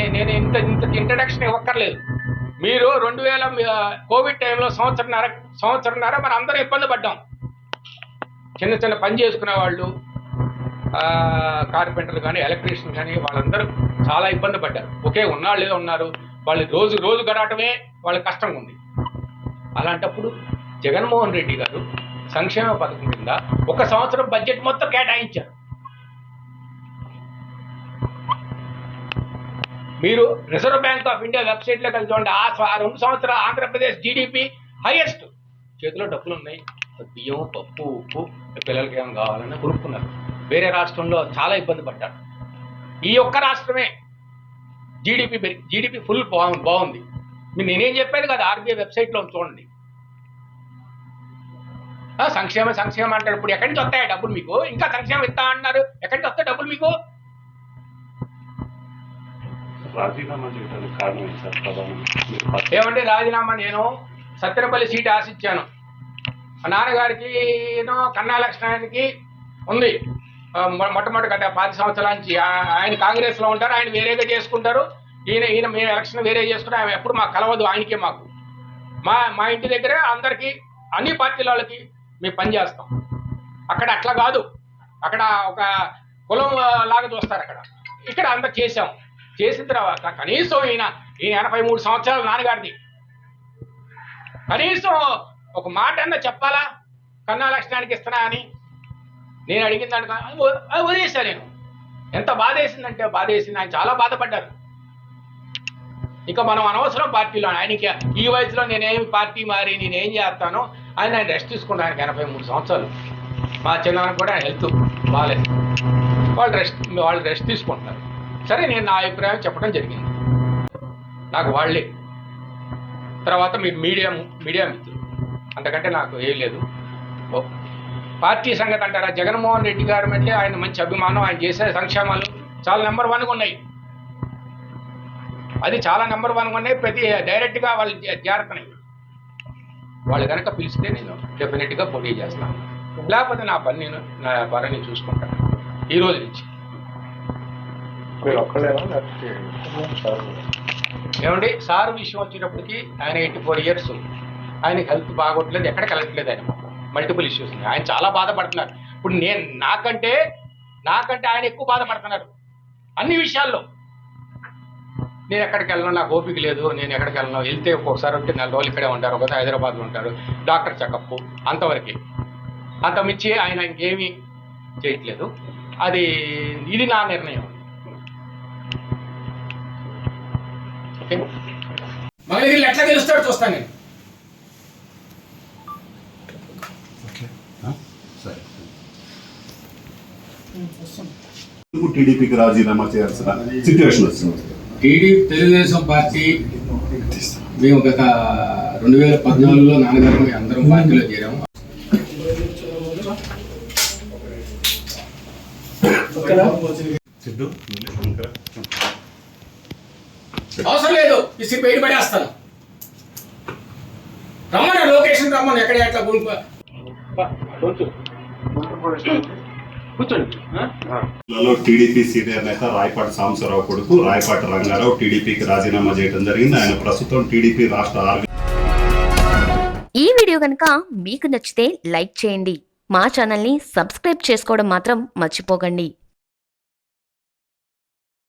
నేను నేను ఇంత ఇంత ఇంట్రడక్షన్ ఇవ్వక్కర్లేదు. మీరు రెండు వేల కోవిడ్ టైంలో సంవత్సరంన్నర సంవత్సరంన్నర మనం అందరం ఇబ్బంది పడ్డాం. చిన్న చిన్న పని చేసుకునే వాళ్ళు కార్పెంటర్లు కానీ ఎలక్ట్రీషియన్ కానీ వాళ్ళందరూ చాలా ఇబ్బంది పడ్డారు. ఒకే ఉన్నాళ్ళే ఉన్నారు. వాళ్ళు రోజు రోజు గడటమే వాళ్ళ కష్టంగా ఉంది. అలాంటప్పుడు జగన్మోహన్ రెడ్డి గారు సంక్షేమ పథకం కింద ఒక సంవత్సరం బడ్జెట్ మొత్తం కేటాయించారు. మీరు రిజర్వ్ బ్యాంక్ ఆఫ్ ఇండియా వెబ్సైట్లో కలిసి చూడండి. ఆ రెండు సంవత్సరాల ఆంధ్రప్రదేశ్ జీడిపి హైయెస్ట్ చేతిలో డబ్బులు ఉన్నాయి. బియ్యం పప్పు ఉప్పు పిల్లలకి ఏం కావాలని కొనుక్కున్నారు. వేరే రాష్ట్రంలో చాలా ఇబ్బంది పడ్డారు. ఈ ఒక్క రాష్ట్రమే జీడిపి జీడిపి ఫుల్ బాగుంది బాగుంది. మీరు నేనేం చెప్పాను కదా ఆర్బీఐ వెబ్సైట్లో చూడండి. ఆ, సంక్షేమ సంక్షేమం అంటారు. ఇప్పుడు ఎక్కడి నుంచి వస్తాయి డబ్బులు మీకు? ఇంకా సంక్షేమం ఇస్తా అంటున్నారు ఎక్కడి నుంచి వస్తాయి డబ్బులు మీకు? రాజీనామా చేయడానికి కారణం ఏంటి సార్ ప్రధానం ఏమంటే రాజీనామా నేను సత్తెనపల్లి సీట్ ఆశించాను. మా నాన్నగారికి ఏదో కన్నా లక్ష్మణానికి ఉంది. మొట్టమొదటి గత పది సంవత్సరాల నుంచి ఆయన కాంగ్రెస్లో ఉంటారు ఆయన వేరేగా చేసుకుంటారు. ఈయన ఈయన మేము ఎలక్షన్ వేరే చేసుకుంటాం ఆయన ఎప్పుడు మాకు కలవదు ఆయనకే మాకు. మా మా ఇంటి దగ్గర అందరికీ అన్ని పార్టీల వాళ్ళకి మేము పని చేస్తాం. అక్కడ అట్లా కాదు. అక్కడ ఒక కులం లాగా చూస్తారు అక్కడ. ఇక్కడ అంతా చేసాం చేసిన తర్వాత కనీసం ఈయన ఈయన ఎనభై మూడు సంవత్సరాలు నాన్నగారిది. కనీసం ఒక మాట అన్న చెప్పాలా? కన్నా లక్షణానికి ఇస్తున్నా అని? నేను అడిగిన దానికి అది వ- నేను. ఎంత బాధ వేసిందంటే బాధ వేసింది ఆయన చాలా బాధపడ్డారు. ఇక మనం అనవసరం పార్టీలో ఆయనకి ఈ వయసులో నేనేమి పార్టీ మారి నేనేం చేస్తాను అని ఆయన రెస్ట్ తీసుకున్నాను ఆయనకి ఎనభై మూడు సంవత్సరాలు. మా చిన్నానికి కూడా హెల్త్ బాగాలేదు వాళ్ళు రెస్ట్ వాళ్ళు రెస్ట్ తీసుకుంటారు. సరే నేను నా అభిప్రాయం చెప్పడం జరిగింది. నాకు వాళ్ళే. తర్వాత మీ మీడియా మీడియా మిత్రులు. అంతకంటే నాకు ఏం లేదు. ఓ, పార్టీ సంగతి అంటారా? జగన్మోహన్ రెడ్డి గారు అంటే ఆయన మంచి అభిమానం ఆయన చేసే సంక్షేమాలు చాలా నెంబర్ వన్గా ఉన్నాయి. అది చాలా నెంబర్ వన్గా ఉన్నాయి ప్రతి డైరెక్ట్గా వాళ్ళు జారుతున్నాయి వాళ్ళు కనుక పిలిస్తే నేను డెఫినెట్గా పోటీ చేస్తాను. లేకపోతే నా పని నేను నా పని చూసుకుంటాను. ఈ రోజు నుంచి. ఏమండి? సార్ విషయం వచ్చేటప్పటికి ఆయన ఎయిటీ ఫోర్ ఇయర్స్. ఆయనకి హెల్త్ బాగోట్లేదు ఎక్కడికి వెళ్ళట్లేదు ఆయన. మల్టిపుల్ ఇష్యూస్ ఉన్నాయి. ఆయన చాలా బాధపడుతున్నారు. ఇప్పుడు నేను నాకంటే నాకంటే ఆయన ఎక్కువ బాధపడుతున్నారు. అన్ని విషయాల్లో. నేను ఎక్కడికి వెళ్ళను నాకు ఓపిక లేదు. నేను ఎక్కడికి వెళ్ళను. వెళ్తే ఒక్కొక్కసారి ఉంటే నెల రోజులు ఇక్కడే ఉంటారు. ఒకసారి హైదరాబాద్లో ఉంటారు. డాక్టర్ చెకప్ అంతవరకే. అంత మించి ఆయన ఇంకేమీ చేయట్లేదు. అది ఇది నా నిర్ణయం. ఓకే. ఎట్లా గెలుస్తాడో చూస్తాను నేను. టీడీపీకి రాజీనామా చేయాల్సిన సిచ్యువేషన్ వచ్చింది? టీడీపీ తెలుగుదేశం పార్టీ మేము గత రెండు వేల పద్నాలుగులో నాన్నగారు మేము అందరం పార్టీలో చేరాము. సిద్ధు అవసరం లేదు. ఇసి బయట పడేస్తాను. రమ్మని లొకేషన్ రమ్మని ఎక్కడ ఎట్లా టీడీపీ సీనియర్ నేత రాయపాటి సాంబశివరావు కొడుకు రాయపాటి రంగారావు టీడీపీకి రాజీనామా చేయడం జరిగింది. ఆయన ప్రస్తుతం టీడీపీ రాష్ట్ర ఆర్గ ఈ వీడియో కనుక మీకు నచ్చితే లైక్ చేయండి. మా ఛానల్ని సబ్స్క్రైబ్ చేసుకోవడం మాత్రం మర్చిపోకండి.